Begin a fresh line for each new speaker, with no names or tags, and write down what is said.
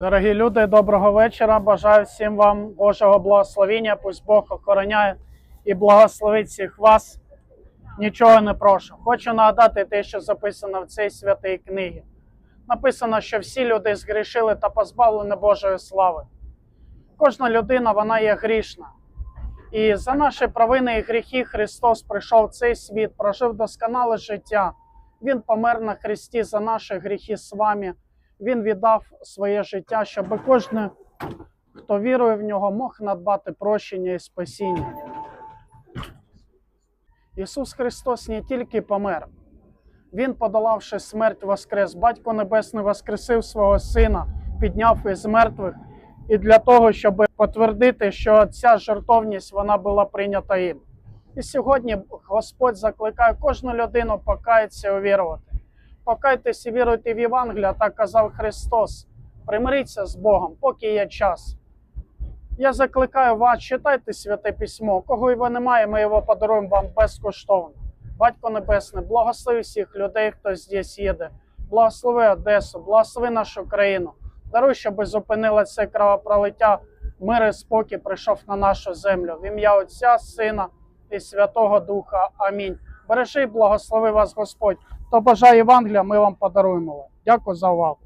Дорогі люди, доброго вечора. Бажаю всім вам Божого благословення. Пусть Бог охороняє і благословить всіх вас. Нічого не прошу. Хочу нагадати те, що записано в цій святій книгі. Написано, що всі люди згрішили та позбавлені Божої слави. Кожна людина вона є грішна. І за наші провини і гріхи Христос прийшов в цей світ, прожив досконале життя. Він помер на Христі за наші гріхи з вами. Він віддав своє життя, щоб кожен, хто вірує в нього, мог надбати прощення і спасіння. Ісус Христос не тільки помер, Він, подолавши смерть, воскрес. Батько Небесний воскресив свого Сина, підняв із мертвих, і для того, щоб потвердити, що ця жертовність вона була прийнята їм. І сьогодні Господь закликає кожну людину покаятися і увірувати. Покайтеся і віруйте в Євангелія, так казав Христос. Примиріться з Богом, поки є час. Я закликаю вас, читайте святе письмо. Кого його немає, ми його подаруємо вам безкоштовно. Батько Небесний, благослови всіх людей, хто здесь їде. Благослови Одесу, благослови нашу країну. Даруй, щоб зупинило це кровопролиття. Мир і спокій прийшов на нашу землю. В ім'я Отця, Сина і Святого Духа. Амінь. Бережи і благослови вас Господь. То бажає Євангелія, ми вам подаруємо. Дякую за увагу.